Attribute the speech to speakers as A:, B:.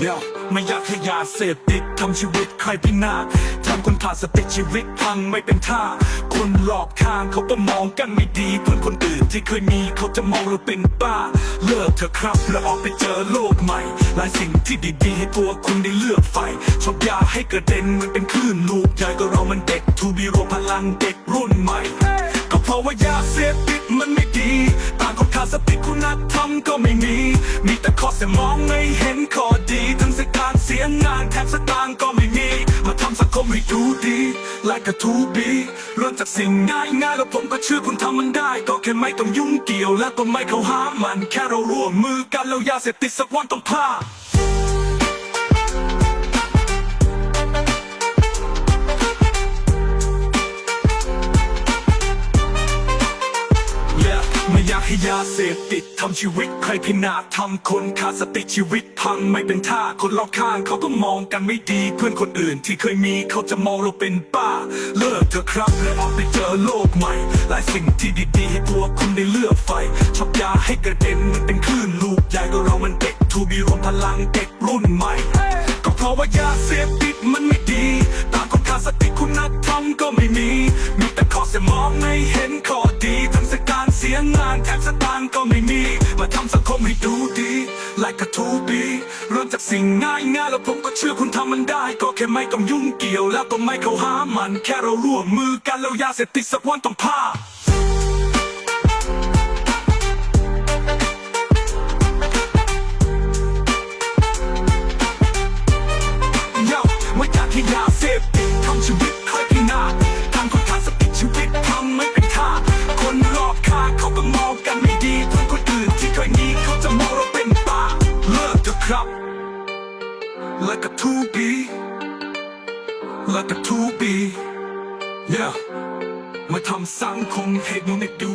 A: เดี๋ยวไม่อยากให้ยาเสพติดทำชีวิตใครพินาศทำคนขาดสติชีวิตพังไม่เป็นท่า คนรอบข้างเขาก็มองกันไม่ดี เพื่อนคนอื่นที่เคยมีเขาจะมองเราเป็นบ้า เลิกเถอะครับแล้วออกไปเจอโลกใหม่ หลายสิ่งที่ดีๆให้ตัวคุณได้เลือกไฟชอบยาให้กระเด็นมันเป็นคลื่นลูกใหญ่ก็เรามันเด็กทูบีรพลังเด็กรุ่นใหม่ ก็เพราะว่ายาเสพติดมันไม่ดีต่างคน ขาดสติคุณธรรมก็ไม่มี มีแต่ข้อเสียมองไม่เห็นข้อดีทั้งสการเสียงานแถมสตางค์ก็ไม่มี มาทำสังคมให้ดูดี และกระทูบีเริ่มจากสิ่งง่ายง่ายแล้วผมก็เชื่อคุณทำมันได้ ก็แค่ไม่ต้องยุ่งเกี่ยวและต้องไม่เข้าหามันแค่เราร่วมมือกันแล้วยาเสพติดสักวันต้องพลาดากให้ยาเสพติดทำชีวิตใครพินาศทำคนขาดสติชีวิตพังไม่เป็นท่าคนรอบข้างเขาก็มองกันไม่ดีเพื่อนคนอื่นที่เคยมีเขาจะมองเราเป็นบ้า เลิกเถอะครับและออกไปเจอโลกใหม่ หลายสิ่งที่ดีๆให้ตัวคุณได้เลือกไฟชอบยาให้กระเด็นมันเป็นคลื่นลูกใหญ่ก็เรามันเด็กทูบีรวมพลังเด็กรุ่นใหม่ ก็เพราะว่ายาเสพติดมันไม่ดี ตางคนขาดสติคุณธรรมก็ไม่มีมีแต่ขอเสียมองไม่เห็นขอ งานแถมสตางค์ก็ไม่มี มาทำสังคมให้ดูดีไล่กระทูบีเริ่มจากสิ่งง่ายง่ายแล้วผมก็เชื่อคุณทำมันได้ ก็แค่ไม่ต้องยุ่งเกี่ยวแล้วต้องไม่เข้าหามัน แค่เราร่วมมือกันแล้วยาเสพติดสักวันต้องพา และกับทูบีและกับทูบี yeah มาทำสังคมให้ดูไม่ดู